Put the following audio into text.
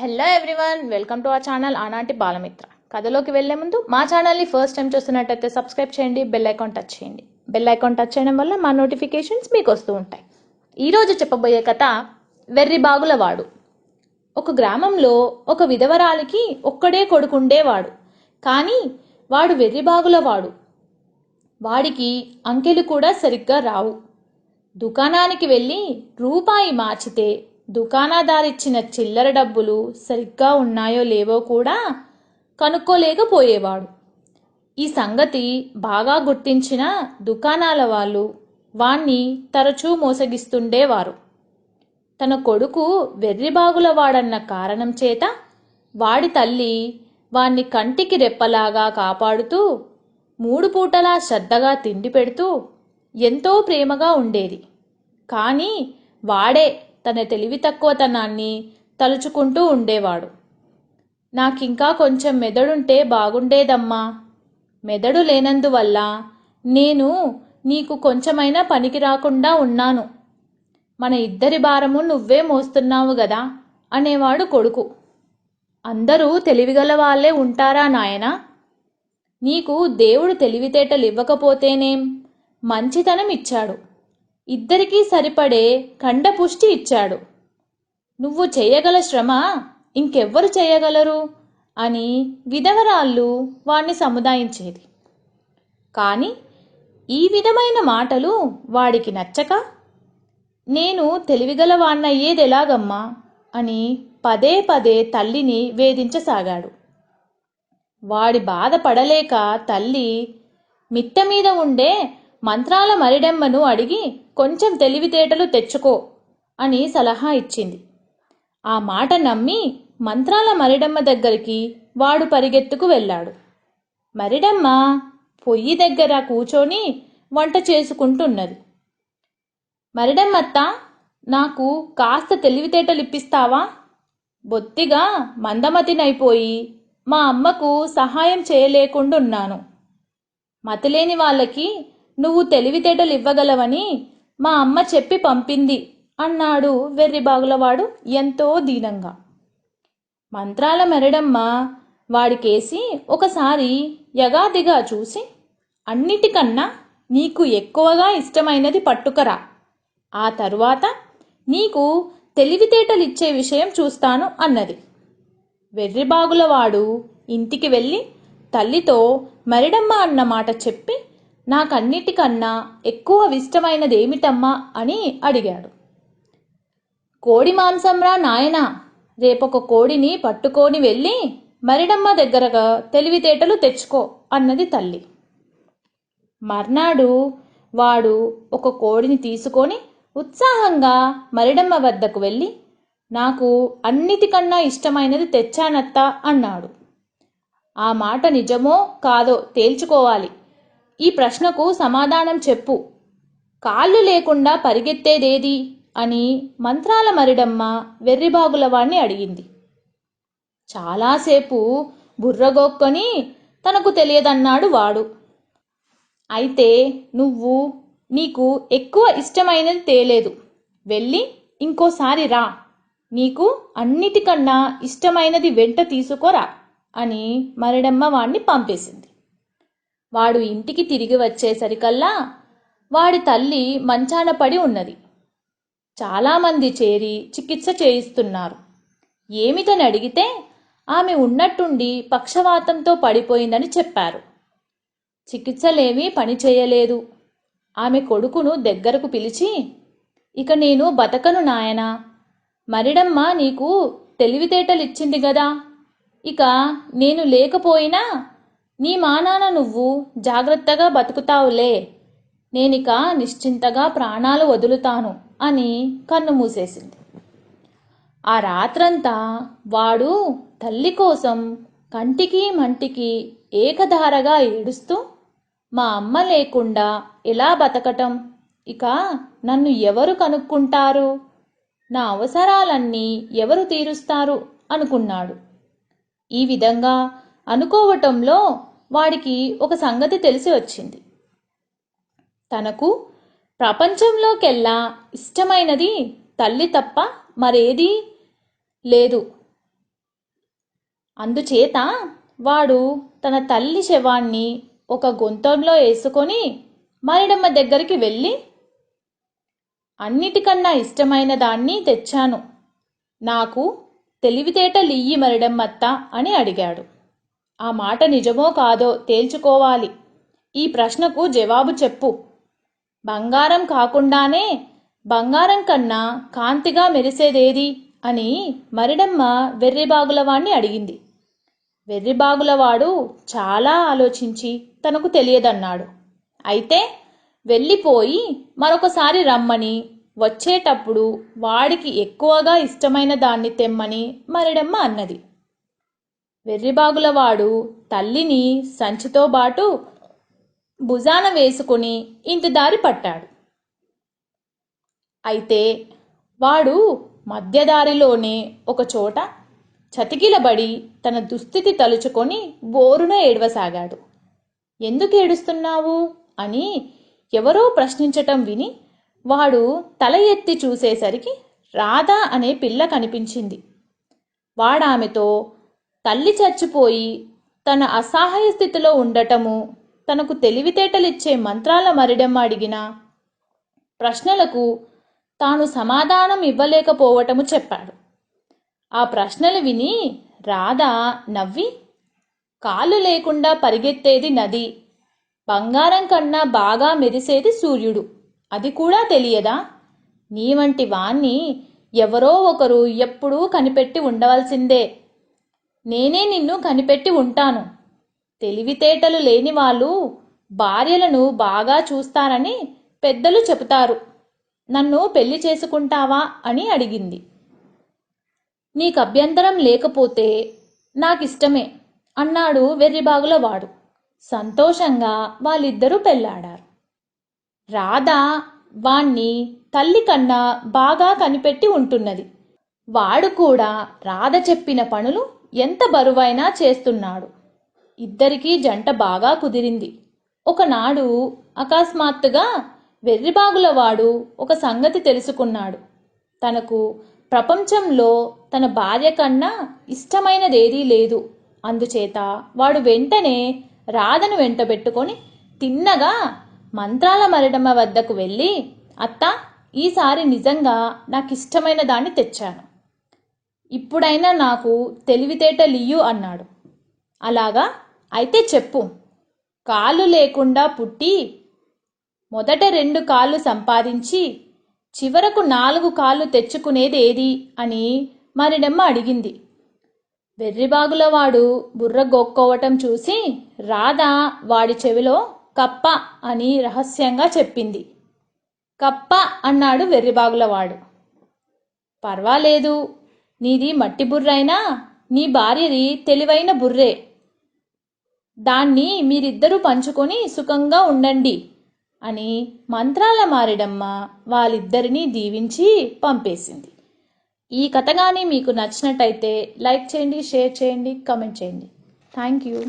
Hello everyone welcome to our channel ఆనాటి బాలమిత్ర కథలోకి వెళ్ళే ముందు మా ఛానల్ని ఫస్ట్ టైం చూస్తున్నట్టయితే సబ్స్క్రైబ్ చేయండి బెల్ ఐకాన్ టచ్ చేయండి. బెల్ ఐకాన్ టచ్ చేయడం వల్ల మా నోటిఫికేషన్స్ మీకు వస్తూ ఉంటాయి. ఈరోజు చెప్పబోయే కథ వెర్రి బాగులవాడు. ఒక గ్రామంలో ఒక విధవరాలికి ఒక్కడే కొడుకుండేవాడు కానీ వాడు వెర్రి బాగులవాడు. వాడికి అంకెలు కూడా సరిగ్గా రావు. దుకాణానికి వెళ్ళి రూపాయి మార్చితే దుకాణదారిచ్చిన చిల్లర డబ్బులు సరిగ్గా ఉన్నాయో లేవో కూడా కనుక్కోలేకపోయేవాడు. ఈ సంగతి బాగా గుర్తించిన దుకాణాల వాళ్ళు వాణ్ణి తరచూ మోసగిస్తుండేవారు. తన కొడుకు వెర్రిబాగుల వాడన్న కారణం చేత వాడి తల్లి వాణ్ణి కంటికి రెప్పలాగా కాపాడుతూ మూడు పూటలా శ్రద్ధగా తిండి పెడుతూ ఎంతో ప్రేమగా ఉండేది. కానీ వాడే తన తెలివి తక్కువతనాన్ని తలుచుకుంటూ ఉండేవాడు. నాకింకా కొంచెం మెదడుంటే బాగుండేదమ్మా. మెదడు లేనందువల్ల నేను నీకు కొంచెమైనా పనికి రాకుండా ఉన్నాను. మన ఇద్దరి భారము నువ్వే మోస్తున్నావు గదా అనేవాడు కొడుకు. అందరూ తెలివిగల వాళ్ళే ఉంటారా నాయనా? నీకు దేవుడు తెలివితేటలు ఇవ్వకపోతేనేం మంచితనం ఇచ్చాడు ఇద్దరికీ సరిపడే ఖండపుష్టి ఇచ్చాడు. నువ్వు చేయగల శ్రమ ఇంకెవ్వరు చేయగలరు? అని విధవరాళ్ళు వాణ్ణి సముదాయించేది. కానీ ఈ విధమైన మాటలు వాడికి నచ్చక? నేను తెలివిగల వాణ్ణయ్యేదెలాగమ్మా? అని పదే పదే తల్లిని వేధించసాగాడు. వాడి బాధ పడలేక తల్లి మిట్ట మీద ఉండే మంత్రాల మరిడెమ్మను అడిగి కొంచెం తెలివితేటలు తెచ్చుకో అని సలహా ఇచ్చింది. ఆ మాట నమ్మి మంత్రాల మరిడమ్మ దగ్గరికి వాడు పరిగెత్తుకు వెళ్ళాడు. మరిడమ్మ పొయ్యి దగ్గర కూచోని వంట చేసుకుంటున్నది. మరిడమ్మత్త నాకు కాస్త తెలివితేటలు ఇప్పిస్తావా బొత్తిగా మందమతినైపోయి మా అమ్మకు సహాయం చేయలేకుండున్నాను. మతిలేని వాళ్ళకి నువ్వు తెలివితేటలు ఇవ్వగలవని మా అమ్మ చెప్పి పంపింది అన్నాడు వెర్రిబాగులవాడు ఎంతో దీనంగా. మంత్రాల మెరడమ్మ వాడికేసి ఒకసారి యగాదిగా చూసి అన్నిటికన్నా నీకు ఎక్కువగా ఇష్టమైనది పట్టుకరా. ఆ తరువాత నీకు తెలివితేటలిచ్చే విషయం చూస్తాను అన్నది. వెర్రిబాగులవాడు ఇంటికి వెళ్ళి తల్లితో మరిడమ్మ అన్న మాట చెప్పి నాకన్నిటికన్నా ఎక్కువ ఇష్టమైనది ఏమిటమ్మా అని అడిగాడు. కోడి మాంసంరా నాయనా రేపొక కోడిని పట్టుకొని వెళ్ళి మరిడమ్మ దగ్గరగా తెలివితేటలు తెచ్చుకో అన్నది తల్లి. మర్నాడు వాడు ఒక కోడిని తీసుకొని ఉత్సాహంగా మరిడమ్మ వద్దకు వెళ్ళి నాకు అన్నిటికన్నా ఇష్టమైనది తెచ్చానత్తా అన్నాడు. ఆ మాట నిజమో కాదో తేల్చుకోవాలి. ఈ ప్రశ్నకు సమాధానం చెప్పు. కాళ్ళు లేకుండా పరిగెత్తేదేది? అని మంత్రాల మరిడమ్మ వెర్రిబాగులవాణ్ణి అడిగింది. చాలాసేపు బుర్రగొక్కొని తనకు తెలియదన్నాడు వాడు. అయితే నువ్వు నీకు ఎక్కువ ఇష్టమైనది తేలేదు. వెళ్ళి ఇంకోసారి రా. నీకు అన్నిటికన్నా ఇష్టమైనది వెంట తీసుకోరా అని మరిడమ్మ వాణ్ణి పంపేసింది. వాడు ఇంటికి తిరిగి వచ్చేసరికల్లా వాడి తల్లి మంచాన పడి ఉన్నది. చాలామంది చేరి చికిత్స చేయిస్తున్నారు. ఏమిటని అడిగితే ఆమె ఉన్నట్టుండి పక్షవాతంతో పడిపోయిందని చెప్పారు. చికిత్సలేమీ పని చేయలేదు. ఆమె కొడుకును దగ్గరకు పిలిచి ఇక నేను బతకను నాయనా. మరిడమ్మ నీకు తెలివితేటలిచ్చింది గదా. ఇక నేను లేకపోయినా నీ మానాన నువ్వు జాగ్రత్తగా బతుకుతావులే. నేనిక నిశ్చింతగా ప్రాణాలు వదులుతాను అని కన్ను మూసేసింది. ఆ రాత్రంతా వాడు తల్లి కోసం కంటికి మంటికి ఏకధారగా ఏడుస్తూ మా అమ్మ లేకుండా ఎలా బతకటం? ఇక నన్ను ఎవరు కనుక్కుంటారు? నా అవసరాలన్నీ ఎవరు తీరుస్తారు? అనుకున్నాడు. ఈ విధంగా అనుకోవటంలో వాడికి ఒక సంగతి తెలిసి వచ్చింది. తనకు ప్రపంచంలోకెల్లా ఇష్టమైనది తల్లి తప్ప మరేదీ లేదు. అందుచేత వాడు తన తల్లి శవాన్ని ఒక గొంతంలో వేసుకొని మరిడమ్మ దగ్గరికి వెళ్ళి అన్నిటికన్నా ఇష్టమైన దాన్ని తెచ్చాను. నాకు తెలివితేటలియ్యి మరిడమ్మత్త అని అడిగాడు. ఆ మాట నిజమో కాదో తేల్చుకోవాలి. ఈ ప్రశ్నకు జవాబు చెప్పు. బంగారం కాకుండానే బంగారం కన్నా కాంతిగా మెరిసేదేది? అని మరిడమ్మ వెర్రిబాగులవాణ్ణి అడిగింది. వెర్రిబాగులవాడు చాలా ఆలోచించి తనకు తెలియదన్నాడు. అయితే వెళ్ళిపోయి మరొకసారి రమ్మని వచ్చేటప్పుడు వాడికి ఎక్కువగా ఇష్టమైన దాన్ని తెమ్మని మరిడమ్మ అన్నది. వెర్రిబాగులవాడు తల్లిని సంచితో బాటు భుజాన వేసుకుని ఇంటి దారి పట్టాడు. అయితే వాడు మధ్యదారిలోనే ఒక చోట చతికిలబడి తన దుస్థితి తలుచుకొని బోరున ఏడవసాగాడు. ఎందుకు ఏడుస్తున్నావు? అని ఎవరో ప్రశ్నించటం విని వాడు తల ఎత్తి చూసేసరికి రాధ అనే పిల్ల కనిపించింది. వాడామెతో తల్లి చచ్చిపోయి తన అసహాయ స్థితిలో ఉండటము తనకు తెలివితేటలిచ్చే మంత్రాల మరిడమ్మ అడిగిన ప్రశ్నలకు తాను సమాధానం ఇవ్వలేకపోవటము చెప్పాడు. ఆ ప్రశ్నలు విని రాధ నవ్వి కాళ్ళు లేకుండా పరిగెత్తేది నది బంగారం కన్నా బాగా మెరిసేది సూర్యుడు. అది కూడా తెలియదా? నీ వంటి వాణ్ణి ఎవరో ఒకరు ఎప్పుడూ కనిపెట్టి ఉండవలసిందే. నేనే నిన్ను కనిపెట్టి ఉంటాను. తెలివితేటలు లేని వాళ్ళు భార్యలను బాగా చూస్తారని పెద్దలు చెబుతారు. నన్ను పెళ్ళి చేసుకుంటావా అని అడిగింది. నీకు అభ్యంతరం లేకపోతే నాకిష్టమే అన్నాడు వెర్రిబాగుల వాడు. సంతోషంగా వాళ్ళిద్దరూ పెళ్ళాడారు రాధ వాణ్ణి తల్లి కన్నా బాగా కనిపెట్టి ఉంటున్నది. వాడు కూడా రాధ చెప్పిన పనులు ఎంత బరువైనా చేస్తున్నాడు. ఇద్దరికీ జంట బాగా కుదిరింది. ఒకనాడు అకస్మాత్తుగా వెర్రిబాగుల వాడు ఒక సంగతి తెలుసుకున్నాడు. తనకు ప్రపంచంలో తన భార్య కన్నా ఇష్టమైనదేదీ లేదు. అందుచేత వాడు వెంటనే రాధను వెంటబెట్టుకొని తిన్నగా మంత్రాల మరిడమ్మ వద్దకు వెళ్ళి అత్త ఈసారి నిజంగా నాకు ఇష్టమైన దాన్ని తెచ్చాను. ఇప్పుడైనా నాకు తెలివితేటలియ్యు అన్నాడు. అలాగా? అయితే చెప్పు. కాళ్ళు లేకుండా పుట్టి మొదట రెండు కాళ్ళు సంపాదించి చివరకు నాలుగు కాళ్ళు తెచ్చుకునేది ఏది అని మరిడమ్మ అడిగింది. వెర్రిబాగులవాడు బుర్ర గోక్కోవటం చూసి రాధ వాడి చెవిలో కప్ప అని రహస్యంగా చెప్పింది. కప్ప అన్నాడు వెర్రిబాగులవాడు. పర్వాలేదు నీది మట్టి బుర్రైనా? నీ భార్యది తెలివైన బుర్రే. దాన్ని మీరిద్దరూ పంచుకొని సుఖంగా ఉండండి అని మంత్రాల మారిడమ్మ వాళ్ళిద్దరినీ దీవించి పంపేసింది. ఈ కథ కానీ మీకు నచ్చినట్టయితే లైక్ చేయండి షేర్ చేయండి కమెంట్ చేయండి. Thank you.